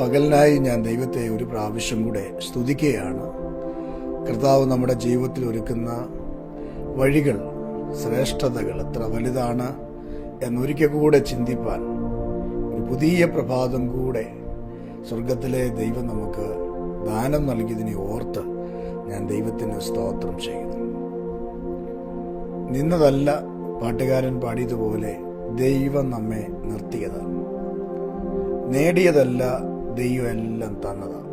പകലിനായി ഞാൻ ദൈവത്തെ ഒരു പ്രാവശ്യം കൂടെ സ്തുതിക്കുകയാണ്. കർത്താവ് നമ്മുടെ ജീവിതത്തിൽ ഒരുക്കുന്ന വഴികൾ ശ്രേഷ്ഠതകൾ എത്ര വലുതാണ് എന്നൊരിക്കൽ കൂടെ ചിന്തിപ്പാൻ ഒരു പുതിയ പ്രഭാതം കൂടെ സ്വർഗത്തിലെ ദൈവം നമുക്ക് ദാനം നൽകിയതിനെ ഓർത്ത് ഞാൻ ദൈവത്തിന് സ്തോത്രം ചെയ്യുന്നു. നിന്നതല്ല പാട്ടുകാരൻ പാടിയതുപോലെ ദൈവം നമ്മെ നിർത്തിയതാണ് നേടിയതല്ല ദൈവം എല്ലാം തന്നതാണ്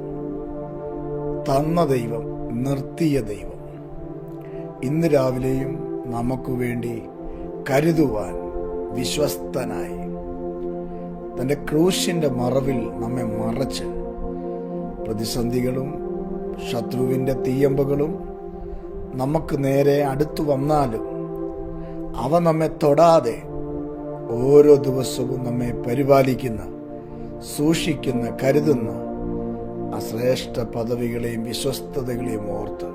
തന്ന ദൈവം നിർത്തിയ ദൈവം. ഇന്ന് രാവിലെയും നമുക്ക് വേണ്ടി കരുതുവാൻ വിശ്വസ്തനായി. തന്റെ ക്രൂശിന്റെ മറവിൽ നമ്മെ മറച്ച് പ്രതിസന്ധികളും ശത്രുവിന്റെ തീയമ്പുകളും നമുക്ക് നേരെ അടുത്തു വന്നാലും അവ നമ്മെ തൊടാതെ ഓരോ ദിവസവും നമ്മെ പരിപാലിക്കുന്ന സൂക്ഷിക്കുന്ന കരുതുന്ന ആ ശ്രേഷ്ഠ പദവികളെയും വിശ്വസ്തതകളെയും ഓർത്ത്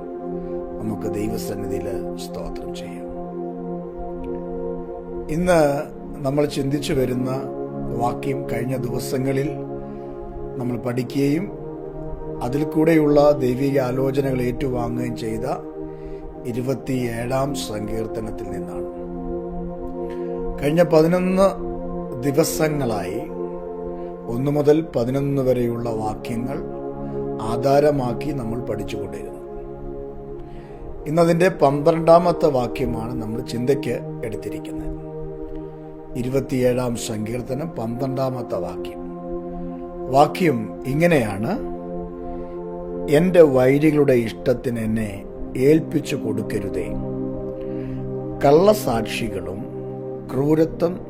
നമുക്ക് ദൈവസന്നിധിയിൽ സ്തോത്രം ചെയ്യാം. ഇന്ന് നമ്മൾ ചിന്തിച്ചു വരുന്ന വാക്യം കഴിഞ്ഞ ദിവസങ്ങളിൽ നമ്മൾ പഠിക്കുകയും അതിൽ കൂടെയുള്ള ദൈവിക ആലോചനകൾ ഏറ്റുവാങ്ങുകയും ചെയ്ത ഇരുപത്തിയേഴാം സങ്കീർത്തനത്തിൽ നിന്നാണ്. കഴിഞ്ഞ പതിനൊന്ന് ദിവസങ്ങളായി ഒന്നു മുതൽ പതിനൊന്ന് വരെയുള്ള വാക്യങ്ങൾ ആധാരമാക്കി നമ്മൾ പഠിച്ചുകൊണ്ടിരുന്നു. ഇന്നതിന്റെ പന്ത്രണ്ടാമത്തെ വാക്യമാണ് നമ്മൾ ചിന്തയ്ക്ക് എടുത്തിരിക്കുന്നത്. ഇരുപത്തിയേഴാം സങ്കീർത്തനം പന്ത്രണ്ടാമത്തെ വാക്യം. വാക്യം ഇങ്ങനെയാണ് എന്റെ വൈരികളുടെ ഇഷ്ടത്തിന് എന്നെ ഏൽപ്പിച്ചു കൊടുക്കരുതേ. കള്ളസാക്ഷികളും ക്രൂരത്വം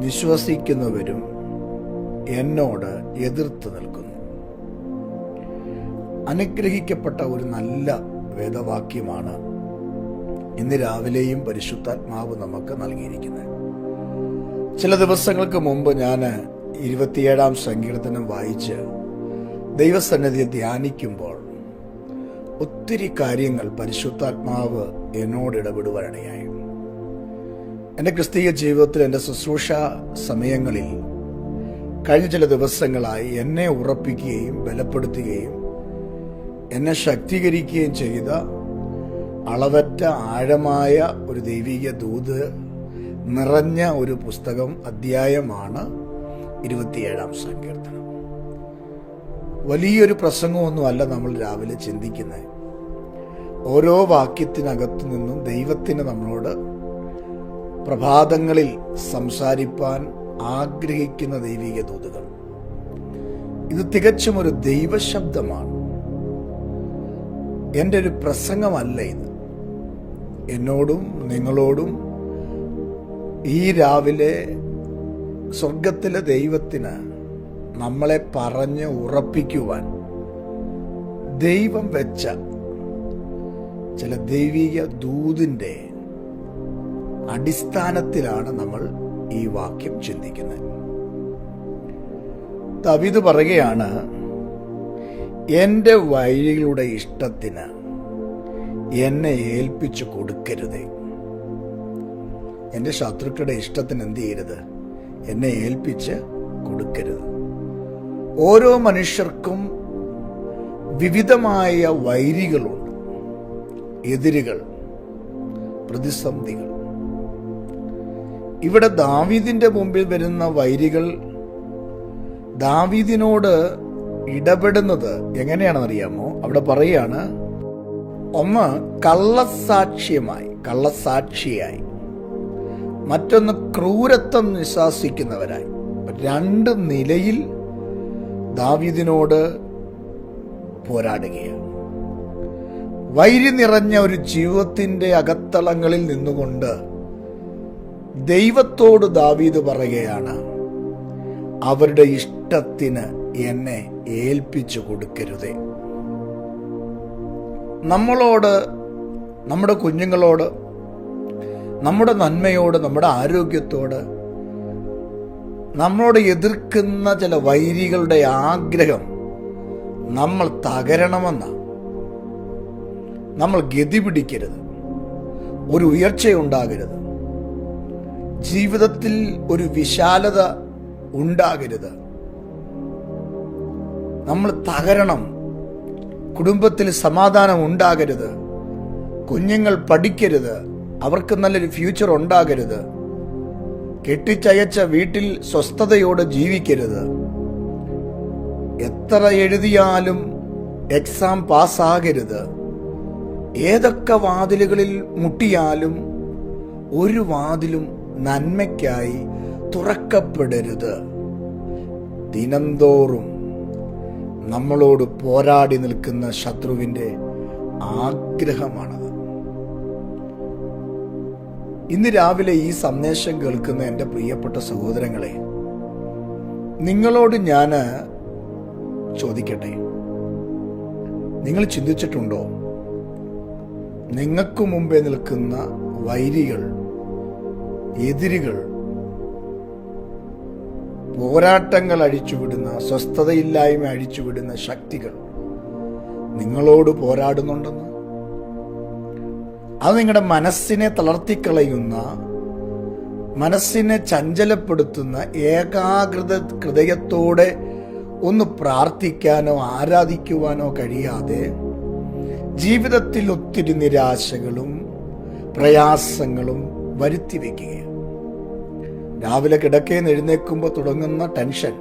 വിശ്വസിക്കുന്നവരും എന്നോട് എതിർത്ത് നിൽക്കുന്നു. അനുഗ്രഹിക്കപ്പെട്ട ഒരു നല്ല വേദവാക്യമാണ് ഇന്ന് രാവിലെയും പരിശുദ്ധാത്മാവ് നമുക്ക് നൽകിയിരിക്കുന്നത്. ചില ദിവസങ്ങൾക്ക് മുമ്പ് ഞാൻ ഇരുപത്തിയേഴാം സങ്കീർത്തനം വായിച്ച് ദൈവസന്നിധിയെ ധ്യാനിക്കുമ്പോൾ ഒത്തിരി കാര്യങ്ങൾ പരിശുദ്ധാത്മാവ് എന്നോട് ഇടപെടുവാനിടയായി. എന്റെ ക്രിസ്തീയ ജീവിതത്തിൽ എന്റെ ശുശ്രൂഷ സമയങ്ങളിൽ കഴിഞ്ഞ ചില ദിവസങ്ങളായി എന്നെ ഉറപ്പിക്കുകയും ബലപ്പെടുത്തുകയും എന്നെ ശക്തീകരിക്കുകയും ചെയ്ത അളവറ്റ ആഴമായ ഒരു ദൈവിക ദൂത് നിറഞ്ഞ ഒരു പുസ്തകം അധ്യായമാണ് ഇരുപത്തിയേഴാം സങ്കീർത്തനം. വലിയൊരു പ്രസംഗമൊന്നുമല്ല നമ്മൾ രാവിലെ ചിന്തിക്കുന്നത് ഓരോ വാക്യത്തിനകത്തു നിന്നും ദൈവത്തിന് നമ്മളോട് പ്രഭാതങ്ങളിൽ സംസാരിപ്പാൻ ആഗ്രഹിക്കുന്ന ദൈവിക ദൂതുകൾ. ഇത് തികച്ചും ഒരു ദൈവശബ്ദമാണ്. എന്റെ ഒരു പ്രസംഗമല്ല ഇത്. എന്നോടും നിങ്ങളോടും ഈ രാവിലെ സ്വർഗത്തിലെ ദൈവത്തിന് നമ്മളെ പറഞ്ഞ് ഉറപ്പിക്കുവാൻ ദൈവം വെച്ച ചില ദൈവിക ദൂതിന്റെ അടിസ്ഥാനത്തിലാണ് നമ്മൾ ഈ വാക്യം ചിന്തിക്കുന്നത്. തവിത് പറയുകയാണ് എന്റെ വഴികളുടെ ഇഷ്ടത്തിന് എന്നെ ഏൽപ്പിച്ചു കൊടുക്കരുതേ. എന്റെ ശത്രുക്കളുടെ ഇഷ്ടത്തിന് എന്ത് ചെയ്യരുത്? എന്നെ ഏൽപ്പിച്ച് കൊടുക്കരുത്. ഓരോ മനുഷ്യർക്കും വിവിധമായ വൈരികളുണ്ട് എതിരുകൾ പ്രതിസന്ധികൾ. ഇവിടെ ദാവീദിന്റെ മുമ്പിൽ വരുന്ന വൈരികൾ ദാവീദിനോട് ഇടപെടുന്നത് എങ്ങനെയാണെന്ന് അറിയാമോ അവിടെ പറയാണ് ഒന്ന് കള്ളസാക്ഷ്യമായി കള്ളസാക്ഷിയായി. മറ്റൊന്ന് ക്രൂരത്വം നിശാസിക്കുന്നവരായി രണ്ട് നിലയിൽ ദാവീദിനോട് പോരാടുകയാണ്. വൈരി നിറഞ്ഞ ഒരു ജീവിതത്തിന്റെ അകത്തളങ്ങളിൽ നിന്നുകൊണ്ട് ദൈവത്തോട് ദാവീദ് പറയുകയാണ് അവരുടെ ഇഷ്ടത്തിന് എന്നെ ഏൽപ്പിച്ചു കൊടുക്കരുതേ. നമ്മളോട് നമ്മുടെ കുഞ്ഞുങ്ങളോട് നമ്മുടെ നന്മയോട് നമ്മുടെ ആരോഗ്യത്തോട് നമ്മളോട് എതിർക്കുന്ന ചില വൈരികളുടെ ആഗ്രഹം നമ്മൾ തകരണമെന്ന. നമ്മൾ ഗതി പിടിക്കരുത്. ഒരു ഉയർച്ചയുണ്ടാകരുത്. ജീവിതത്തിൽ ഒരു വിശാലത ഉണ്ടാകരുത്. നമ്മൾ തകരണം കുടുംബത്തിൽ സമാധാനം ഉണ്ടാകരുത് കുഞ്ഞുങ്ങൾ പഠിക്കരുത് അവർക്ക് നല്ലൊരു ഫ്യൂച്ചർ ഉണ്ടാകരുത് കെട്ടിച്ചയച്ച വീട്ടിൽ സ്വസ്ഥതയോടെ ജീവിക്കരുത്. എത്ര എഴുതിയാലും എക്സാം പാസ്സാകരുത്. ഏതൊക്കെ വാതിലുകളിൽ മുട്ടിയാലും ഒരു വാതിലും നന്മയ്ക്കായി തുറക്കപ്പെടരുത്. ദിനംതോറും നമ്മളോട് പോരാടി നിൽക്കുന്ന ശത്രുവിന്റെ ആഗ്രഹമാണത്. ഇന്ന് രാവിലെ ഈ സന്ദേശം കേൾക്കുന്ന എന്റെ പ്രിയപ്പെട്ട സഹോദരങ്ങളെ നിങ്ങളോട് ഞാൻ ചോദിക്കട്ടെ? നിങ്ങൾ ചിന്തിച്ചിട്ടുണ്ടോ? നിങ്ങൾക്ക് മുമ്പേ നിൽക്കുന്ന വൈരികൾ എതിരുകൾ പോരാട്ടങ്ങൾ അഴിച്ചുവിടുന്ന സ്വസ്ഥതയില്ലായ്മ അഴിച്ചുവിടുന്ന ശക്തികൾ നിങ്ങളോട് പോരാടുന്നുണ്ടെന്ന്? അത് നിങ്ങളുടെ മനസ്സിനെ തളർത്തിക്കളയുന്ന മനസ്സിനെ ചഞ്ചലപ്പെടുത്തുന്ന ഏകാഗ്രത ഹൃദയത്തോടെ ഒന്ന് പ്രാർത്ഥിക്കാനോ ആരാധിക്കുവാനോ കഴിയാതെ ജീവിതത്തിൽ ഒത്തിരി നിരാശകളും പ്രയാസങ്ങളും വരുത്തി വയ്ക്കുകയാണ് രാവിലെ കിടക്കേ എഴുന്നേൽക്കുമ്പോൾ തുടങ്ങുന്ന ടെൻഷൻ.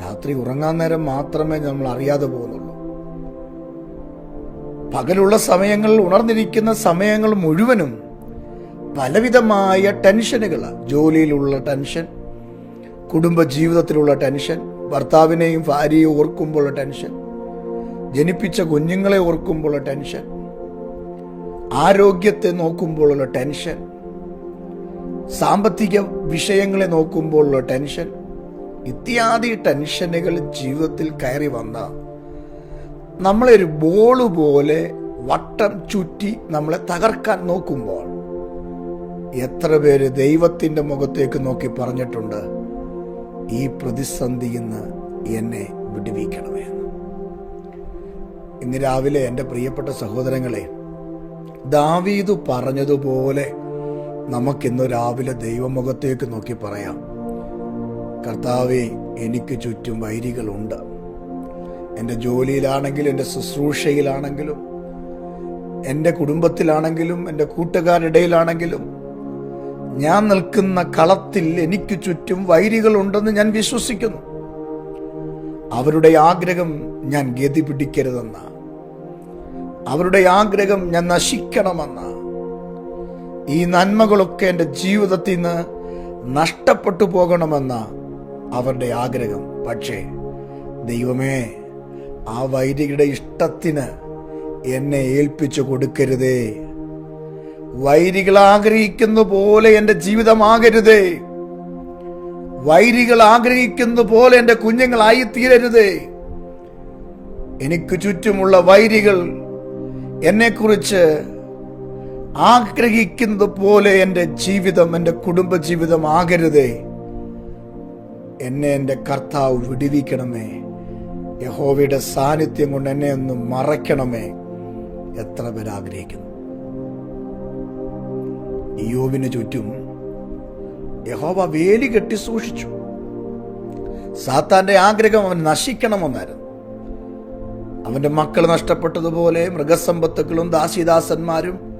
രാത്രി ഉറങ്ങാൻ നേരം മാത്രമേ നമ്മൾ അറിയാതെ പോകുന്നുള്ളൂ. പകലുള്ള സമയങ്ങളിൽ ഉണർന്നിരിക്കുന്ന സമയങ്ങൾ മുഴുവനും പലവിധമായ ടെൻഷനുകൾ ജോലിയിലുള്ള ടെൻഷൻ കുടുംബ ജീവിതത്തിലുള്ള ടെൻഷൻ ഭർത്താവിനെയും ഭാര്യയെയും ഓർക്കുമ്പോഴുള്ള ടെൻഷൻ ജനിപ്പിച്ച കുഞ്ഞുങ്ങളെ ഓർക്കുമ്പോഴുള്ള ടെൻഷൻ ആരോഗ്യത്തെ നോക്കുമ്പോഴുള്ള ടെൻഷൻ സാമ്പത്തിക വിഷയങ്ങളെ നോക്കുമ്പോഴുള്ള ടെൻഷൻ. ഇത്യാദി ടെൻഷനുകൾ ജീവിതത്തിൽ കയറി വന്ന നമ്മളെ ഒരു ബോൾ പോലെ വട്ടം ചുറ്റി നമ്മളെ തകർക്കാൻ നോക്കുമ്പോൾ എത്ര പേര് ദൈവത്തിന്റെ മുഖത്തേക്ക് നോക്കി പറഞ്ഞിട്ടുണ്ട് ഈ പ്രതിസന്ധിയിൽ നിന്ന് എന്നെ വിടുവിക്കണമേ ഇന്ന് രാവിലെ എന്റെ പ്രിയപ്പെട്ട സഹോദരങ്ങളെ ദാവീദ് പറഞ്ഞതുപോലെ നമുക്കിന്ന് രാവിലെ ദൈവമുഖത്തേക്ക് നോക്കി പറയാം. കർത്താവെ എനിക്ക് ചുറ്റും വൈരികളുണ്ട്. എന്റെ ജോലിയിലാണെങ്കിലും എന്റെ ശുശ്രൂഷയിലാണെങ്കിലും എന്റെ കുടുംബത്തിലാണെങ്കിലും എന്റെ കൂട്ടുകാരിടയിലാണെങ്കിലും ഞാൻ നിൽക്കുന്ന കളത്തിൽ എനിക്ക് ചുറ്റും വൈരികളുണ്ടെന്ന് ഞാൻ വിശ്വസിക്കുന്നു. അവരുടെ ആഗ്രഹം ഞാൻ ഗതി പിടിക്കരുതെന്ന അവരുടെ ആഗ്രഹം ഞാൻ നശിക്കണമെന്ന ഈ നന്മകളൊക്കെ എന്റെ ജീവിതത്തിൽ നിന്ന് നഷ്ടപ്പെട്ടു പോകണമെന്ന അവരുടെ ആഗ്രഹം. പക്ഷേ ദൈവമേ ആ വൈരികളുടെ ഇഷ്ടത്തിന് എന്നെ ഏൽപ്പിച്ചു കൊടുക്കരുതേ. വൈരികൾ ആഗ്രഹിക്കുന്ന പോലെ എന്റെ ജീവിതമാകരുതേ വൈരികൾ ആഗ്രഹിക്കുന്ന പോലെ എന്റെ കുഞ്ഞുങ്ങളായി തീരരുതേ എനിക്ക് ചുറ്റുമുള്ള വൈരികൾ എന്നെക്കുറിച്ച് ആഗ്രഹിക്കുന്നത് പോലെ എന്റെ ജീവിതം എന്റെ കുടുംബജീവിതം ആകരുതേ. എന്നെ എന്റെ കർത്താവ് വിടുവിക്കണമേ. യഹോവയുടെ സാന്നിധ്യം കൊണ്ട് എന്നെ ഒന്ന് മറയ്ക്കണമേ. എത്ര പേർ ആഗ്രഹിക്കുന്നു? യോവിന് ചുറ്റും യഹോവ വേലി കെട്ടി സൂക്ഷിച്ചു. സാത്താന്റെ ആഗ്രഹം അവൻ നശിക്കണമെന്നായിരുന്നു. അവന്റെ മക്കൾ നഷ്ടപ്പെട്ടതുപോലെ മൃഗസമ്പത്തുക്കളും ദാസിദാസന്മാരും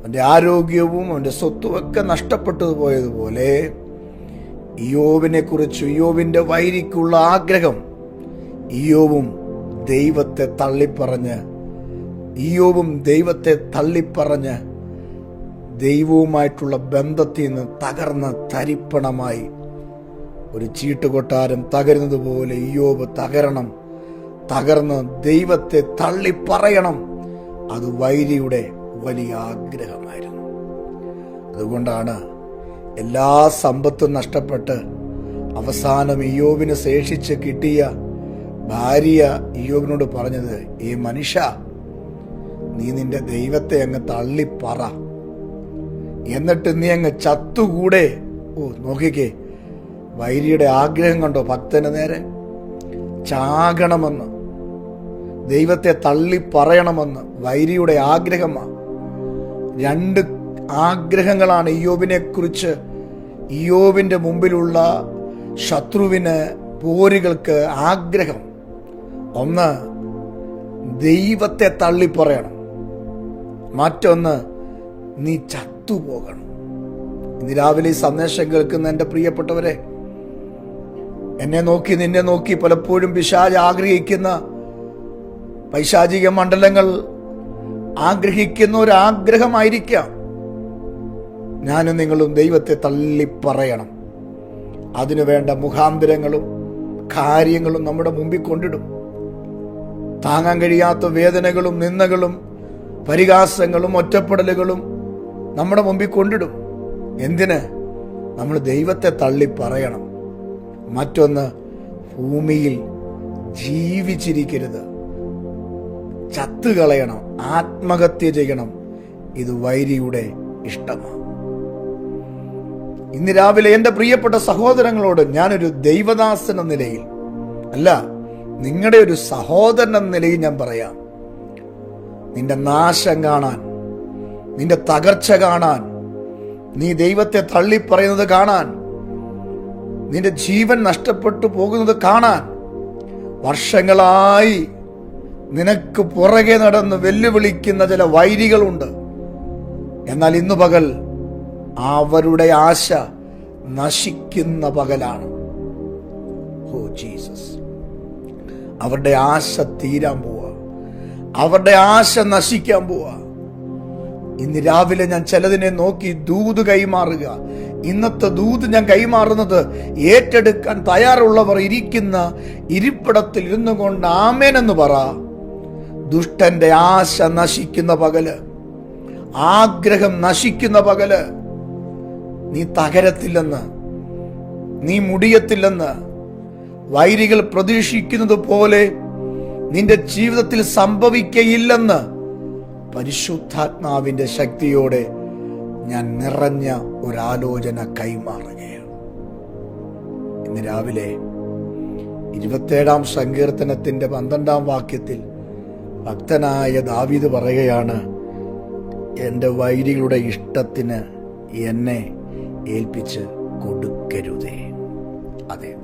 അവന്റെ ആരോഗ്യവും അവന്റെ സ്വത്തും ഒക്കെ നഷ്ടപ്പെട്ടു പോയതുപോലെ ഇയോവിനെ ഇയോവിന്റെ വൈരിക്കുള്ള ആഗ്രഹം ഇയോവും ദൈവത്തെ തള്ളിപ്പറഞ്ഞ് ഇയോവും ദൈവത്തെ തള്ളിപ്പറഞ്ഞ് ദൈവവുമായിട്ടുള്ള ബന്ധത്തിൽ നിന്ന് തകർന്ന തരിപ്പണമായി ഒരു ചീട്ടുകൊട്ടാരം തകരുന്നത് പോലെ ഇയോബ് തകരണം തകർന്ന് ദൈവത്തെ തള്ളിപ്പറയണം. അത് വൈരിയുടെ വലിയ ആഗ്രഹമായിരുന്നു. അതുകൊണ്ടാണ് എല്ലാ സമ്പത്തും നഷ്ടപ്പെട്ട് അവസാനം ഇയോബിന് ശേഷിച്ച് കിട്ടിയ ഭാര്യ ഇയോബിനോട് പറഞ്ഞത് ഈ മനുഷ്യ നീ നിന്റെ ദൈവത്തെ അങ്ങ് തള്ളിപ്പറ എന്നിട്ട് നീ അങ്ങ് ചത്തുകൂടെ? ഓ നോക്കിക്കേ വൈരിയുടെ ആഗ്രഹം കണ്ടോ ഭക്തന് നേരെ? ചാകണമെന്ന് ദൈവത്തെ തള്ളി പറയണമെന്ന് വൈരിയുടെ ആഗ്രഹമാണ് രണ്ട് ആഗ്രഹങ്ങളാണ് ഇയോബിനെ കുറിച്ച് ഇയോബിന്റെ മുമ്പിലുള്ള ശത്രുവിന് പോരുകൾക്ക് ആഗ്രഹം. ഒന്ന് ദൈവത്തെ തള്ളിപ്പറയണം. മറ്റൊന്ന് നീ ചത്തുപോകണം. ഇന്ന് രാവിലെ സന്ദേശം കേൾക്കുന്ന എന്റെ പ്രിയപ്പെട്ടവരെ എന്നെ നോക്കി നിന്നെ നോക്കി പലപ്പോഴും പിശാജ് ആഗ്രഹിക്കുന്ന പൈശാചിക മണ്ഡലങ്ങൾ ആഗ്രഹിക്കുന്ന ഒരു ആഗ്രഹമായിരിക്കാം ഞാനും നിങ്ങളും ദൈവത്തെ തള്ളിപ്പറയണം. അതിനു വേണ്ട മുഖാന്തരങ്ങളും കാര്യങ്ങളും നമ്മുടെ മുമ്പിൽ കൊണ്ടിടും. താങ്ങാൻ കഴിയാത്ത വേദനകളും നിന്ദകളും പരിഹാസങ്ങളും ഒറ്റപ്പെടലുകളും നമ്മുടെ മുമ്പിൽ കൊണ്ടിടും. എന്തിന്? നമ്മൾ ദൈവത്തെ തള്ളി പറയണം മറ്റൊന്ന് ഭൂമിയിൽ ജീവിച്ചിരിക്കരുത്. ചത്തുകളയണം ആത്മഹത്യ ചെയ്യണം. ഇത് വൈരിയുടെ ഇഷ്ടമാണ്. ഇന്ന് രാവിലെ എന്റെ പ്രിയപ്പെട്ട സഹോദരങ്ങളോട് ഞാനൊരു ദൈവദാസൻ എന്ന നിലയിൽ അല്ല നിങ്ങളുടെ ഒരു സഹോദരൻ എന്ന നിലയിൽ ഞാൻ പറയാം. നിന്റെ നാശം കാണാൻ നിന്റെ തകർച്ച കാണാൻ നീ ദൈവത്തെ തള്ളിപ്പറയുന്നത് കാണാൻ നിന്റെ ജീവൻ നഷ്ടപ്പെട്ടു പോകുന്നത് കാണാൻ വർഷങ്ങളായി നിനക്ക് പുറകെ നടന്ന് വെല്ലുവിളിക്കുന്ന ചില വൈരികളുണ്ട്. എന്നാൽ ഇന്നു പകൽ അവരുടെ ആശ നശിക്കുന്ന പകലാണ്. ജീസസ്. അവരുടെ ആശ തീരാൻ പോവാ. അവരുടെ ആശ നശിക്കാൻ പോവാ. ഇന്ന് രാവിലെ ഞാൻ ചിലതിനെ നോക്കി ദൂത് കൈമാറുക. ഇന്നത്തെ ദൂത് ഞാൻ കൈമാറുന്നത് ഏറ്റെടുക്കാൻ തയ്യാറുള്ളവർ ഇരിക്കുന്ന ഇരിപ്പിടത്തിൽ ഇരുന്നു കൊണ്ട് ആമേനെന്ന് പറ. ദുഷ്ടന്റെ ആശ നശിക്കുന്ന പകൽ ആഗ്രഹം നശിക്കുന്ന പകൽ. നീ തകരത്തില്ലെന്ന് നീ മുടിയത്തില്ലെന്ന് വൈരികൾ പ്രതീക്ഷിക്കുന്നത് പോലെ നിന്റെ ജീവിതത്തിൽ സംഭവിക്കയില്ലെന്ന് പരിശുദ്ധാത്മാവിന്റെ ശക്തിയോടെ ഞാൻ നിറഞ്ഞ ഒരാലോചന കൈമാറുകയാണ്. ഇന്ന് രാവിലെ ഇരുപത്തേഴാം സങ്കീർത്തനത്തിന്റെ പന്ത്രണ്ടാം വാക്യത്തിൽ ഭക്തനായ ദാവീദ് പറയുകയാണ് എന്റെ വൈരികളുടെ ഇഷ്ടത്തിന് എന്നെ ഏൽപ്പിച്ച് കൊടുക്കരുതേ. അതെ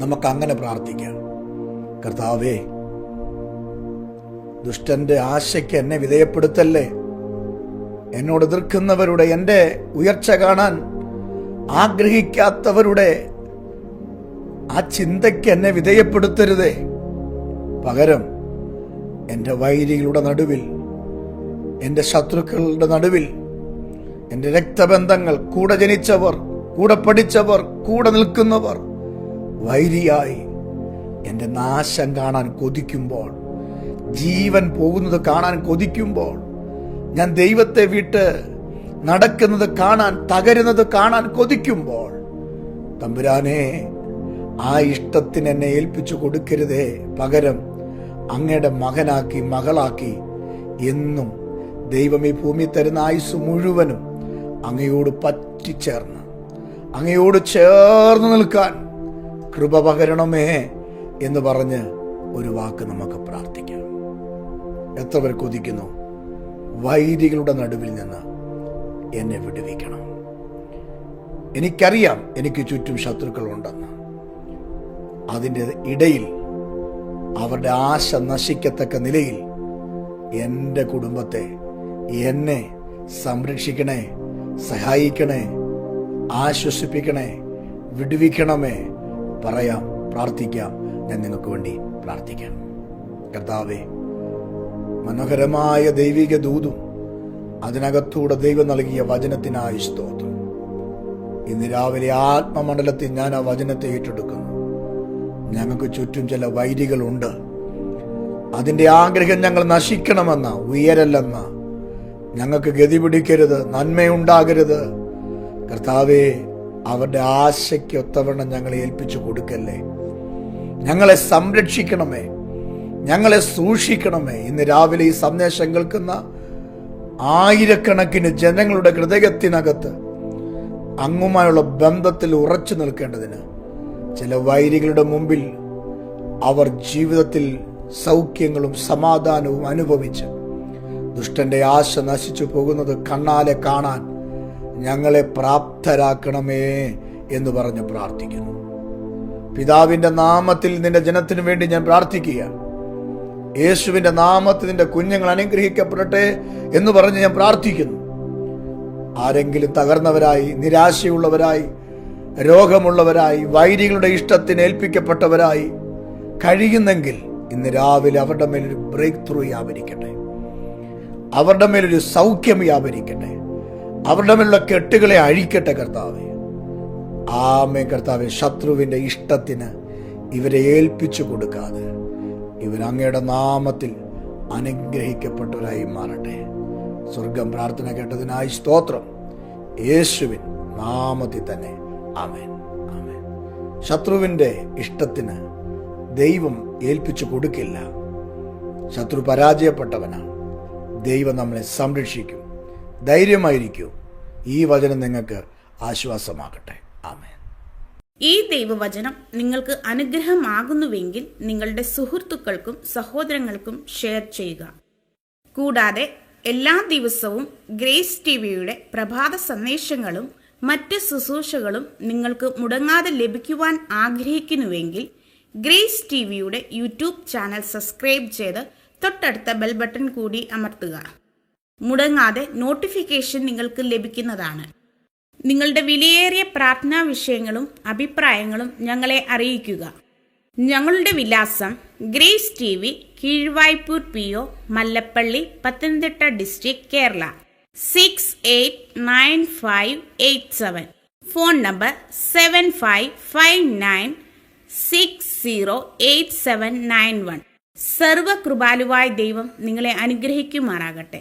നമുക്കങ്ങനെ പ്രാർത്ഥിക്കാം. കർത്താവേ ദുഷ്ടന്റെ ആശയ്ക്ക് എന്നെ വിധേയപ്പെടുത്തല്ലേ? എന്നോട് എതിർക്കുന്നവരുടെ എന്റെ ഉയർച്ച കാണാൻ ആഗ്രഹിക്കാത്തവരുടെ ആ ചിന്തയ്ക്ക് എന്നെ വിധേയപ്പെടുത്തരുതേ. പകരം എന്റെ വൈരികളുടെ നടുവിൽ എന്റെ ശത്രുക്കളുടെ നടുവിൽ എന്റെ രക്തബന്ധങ്ങൾ കൂടെ ജനിച്ചവർ കൂടെ പഠിച്ചവർ കൂടെ നിൽക്കുന്നവർ വൈരിയായി എന്റെ നാശം കാണാൻ കൊതിക്കുമ്പോൾ ജീവൻ പോകുന്നത് കാണാൻ കൊതിക്കുമ്പോൾ ഞാൻ ദൈവത്തെ വിട്ട് നടക്കുന്നത് കാണാൻ തകരുന്നത് കാണാൻ കൊതിക്കുമ്പോൾ തമ്പുരാനെ ആ ഇഷ്ടത്തിന് എന്നെ ഏൽപ്പിച്ചു കൊടുക്കരുതേ പകരം അങ്ങയുടെ മകനാക്കി മകളാക്കി എന്നും ദൈവം ഈ ഭൂമി തരുന്ന ആയുസ് മുഴുവനും അങ്ങയോട് പറ്റിച്ചേർന്ന് അങ്ങയോട് ചേർന്ന് നിൽക്കാൻ കൃപ പകരണമേ എന്ന് പറഞ്ഞ് ഒരു വാക്ക് നമുക്ക് പ്രാർത്ഥിക്കാം. എത്ര പേർ കൊതിക്കുന്നു? വൈദികളുടെ നടുവിൽ നിന്ന് എന്നെ വിടുവിക്കണം. എനിക്കറിയാം എനിക്ക് ചുറ്റും ശത്രുക്കളുണ്ടെന്ന്. അതിന്റെ ഇടയിൽ അവരുടെ ആശ നശിക്കത്തക്ക നിലയിൽ എന്റെ കുടുംബത്തെ എന്നെ സംരക്ഷിക്കണേ സഹായിക്കണേ ആശ്വസിപ്പിക്കണേ വിടുവിക്കണമേ പറയാം പ്രാർത്ഥിക്കാം. ഞാൻ നിങ്ങൾക്ക് വേണ്ടി പ്രാർത്ഥിക്കാം കർത്താവേ മനോഹരമായ ദൈവിക ദൂതും അതിനകത്തൂടെ ദൈവം നൽകിയ വചനത്തിനായി സ്തോത്രം. ഇന്ന് രാവിലെ ആത്മമണ്ഡലത്തിൽ ഞാൻ ആ വചനത്തെ ഏറ്റെടുക്കുന്നു. ഞങ്ങൾക്ക് ചുറ്റും ചില വൈരികളുണ്ട്. അതിന്റെ ആഗ്രഹം ഞങ്ങൾ നശിക്കണമെന്ന ഉയരല്ലെന്ന. ഞങ്ങൾക്ക് ഗതി പിടിക്കരുത് നന്മയുണ്ടാകരുത്. കർത്താവെ അവരുടെ ആശയ്ക്ക് ഒത്തവണ്ണം ഞങ്ങളെ ഏൽപ്പിച്ചു കൊടുക്കല്ലേ. ഞങ്ങളെ സംരക്ഷിക്കണമേ. ഞങ്ങളെ സൂക്ഷിക്കണമേ. ഇന്ന് രാവിലെ ഈ സന്ദേശം കേൾക്കുന്ന ആയിരക്കണക്കിന് ജനങ്ങളുടെ ഹൃദയത്തിനകത്ത് അങ്ങുമായുള്ള ബന്ധത്തിൽ ഉറച്ചു നിൽക്കേണ്ടതിന് ചില വൈരികളുടെ മുമ്പിൽ അവർ ജീവിതത്തിൽ സൗഖ്യങ്ങളും സമാധാനവും അനുഭവിച്ച്. ദുഷ്ടന്റെ ആശ നശിച്ചു പോകുന്നത് കണ്ണാലെ കാണാൻ ഞങ്ങളെ പ്രാപ്തരാക്കണമേ എന്ന് പറഞ്ഞ് പ്രാർത്ഥിക്കുന്നു. പിതാവിന്റെ നാമത്തിൽ നിന്റെ ജനത്തിനു വേണ്ടി ഞാൻ പ്രാർത്ഥിക്കുക. യേശുവിന്റെ നാമത്തിൽ നിന്റെ കുഞ്ഞുങ്ങൾ അനുഗ്രഹിക്കപ്പെടട്ടെ എന്ന് പറഞ്ഞ് ഞാൻ പ്രാർത്ഥിക്കുന്നു. ആരെങ്കിലും തകർന്നവരായി നിരാശയുള്ളവരായി രോഗമുള്ളവരായി വൈരികളുടെ ഇഷ്ടത്തിന് ഏൽപ്പിക്കപ്പെട്ടവരായി കഴിയുന്നെങ്കിൽ ഇന്ന് രാവിലെ അവരുടെ മേലൊരു ബ്രേക്ക് ത്രൂ വ്യാപരിക്കട്ടെ. അവരുടെ മേലൊരു സൗഖ്യം വ്യാപരിക്കട്ടെ. അവരുടെ മേലുള്ള കെട്ടുകളെ അഴിക്കട്ടെ കർത്താവെ. ആമേ കർത്താവെ ശത്രുവിന്റെ ഇഷ്ടത്തിന് ഇവരെ ഏൽപ്പിച്ചു കൊടുക്കാതെ ഇവരങ്ങയുടെ നാമത്തിൽ അനുഗ്രഹിക്കപ്പെട്ടവരായി മാറട്ടെ. സ്വർഗം പ്രാർത്ഥന കേട്ടതിനായി സ്തോത്രം. യേശുവിൻ നാമത്തിൽ തന്നെ. ആമേൻ. ആമേൻ. ശത്രുവിന്റെ ഇഷ്ടത്തിന് ദൈവം ഏൽപ്പിച്ചു കൊടുക്കില്ല. ശത്രു പരാജയപ്പെട്ടവനാണ് ദൈവം നമ്മളെ സംരക്ഷിക്കും. ധൈര്യമായിരിക്കൂ. ഈ വചനം നിങ്ങൾക്ക് ആശ്വാസമാകട്ടെ. ആമേൻ. ഈ ദൈവവചനം നിങ്ങൾക്ക് അനുഗ്രഹമാകുന്നുവെങ്കിൽ നിങ്ങളുടെ സുഹൃത്തുക്കൾക്കും സഹോദരങ്ങൾക്കും ഷെയർ ചെയ്യുക. കൂടാതെ എല്ലാ ദിവസവും ഗ്രേസ് ടിവിയുടെ പ്രഭാത സന്ദേശങ്ങളും മറ്റ് ശുശ്രൂഷകളും നിങ്ങൾക്ക് മുടങ്ങാതെ ലഭിക്കുവാൻ ആഗ്രഹിക്കുന്നുവെങ്കിൽ ഗ്രേസ് ടി വിയുടെ യൂട്യൂബ് ചാനൽ സബ്സ്ക്രൈബ് ചെയ്ത് തൊട്ടടുത്ത ബെൽ ബട്ടൺ കൂടി അമർത്തുക. മുടങ്ങാതെ നോട്ടിഫിക്കേഷൻ നിങ്ങൾക്ക് ലഭിക്കുന്നതാണ്. നിങ്ങളുടെ വിലയേറിയ പ്രാർത്ഥനാ വിഷയങ്ങളും അഭിപ്രായങ്ങളും ഞങ്ങളെ അറിയിക്കുക. ഞങ്ങളുടെ വിലാസം Grace T V Keezhvaipur P O Mallappally Pathanamthitta district Kerala. Six eight nine five eight seven phone number seven five five nine six zero eight seven nine one സർവകൃപാലുവായ ദൈവം നിങ്ങളെ അനുഗ്രഹിക്കുമാറാകട്ടെ.